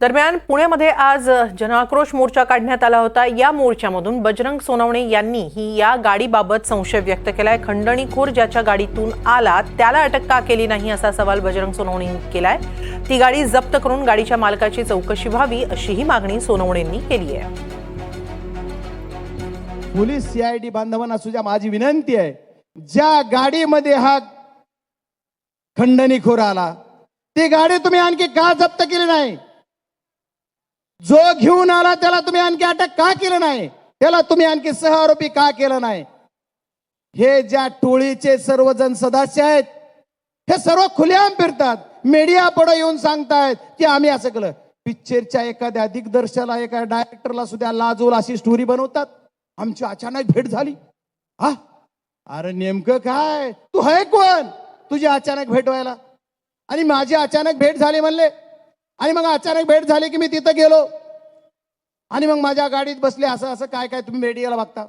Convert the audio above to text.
दरम्यान पुण्यामध्ये आज जनाक्रोश मोर्चा काढण्यात आला होता. या मोर्चामधून बजरंग सोनवणे यांनी ही या गाडीबाबत संशय व्यक्त केलाय. खंडणीखोर ज्याच्या गाडीतून आला त्याला अटक का केली नाही असा सवाल बजरंग सोनवणे केलाय. ती गाडी जप्त करून गाडीच्या मालकाची चौकशी व्हावी अशीही मागणी सोनवणेंनी केली आहे. पोलीस सीआयडी बांधवांना सुद्धा माझी विनंती आहे ज्या गाडीमध्ये हा खंडणीखोर आला ती गाडी तुम्ही आणखी का जप्त केली नाही? जो घेऊन आला त्याला तुम्ही आणखी अटक का केलं नाही? त्याला तुम्ही आणखी सह आरोपी का केलं नाही? हे ज्या टोळीचे सर्वजण सदस्य आहेत हे सर्व खुलेआम फिरतात. मीडिया पुढे येऊन सांगतायत की आम्ही असं केलं. पिक्चरच्या एखाद्या दिग्दर्शकाला एका डायरेक्टरला सुद्धा लाजूल अशी स्टोरी बनवतात. आमची अचानक भेट झाली. हा? अरे नेमकं काय? तू है कोण? तुझी अचानक भेट व्हायला. आणि माझी अचानक भेट झाली म्हणले आणि मग अचानक भेट झाली की मी तिथं गेलो. आणि मग माझ्या गाडीत बसले असं असं काय काय तुम्ही मीडियाला बघता?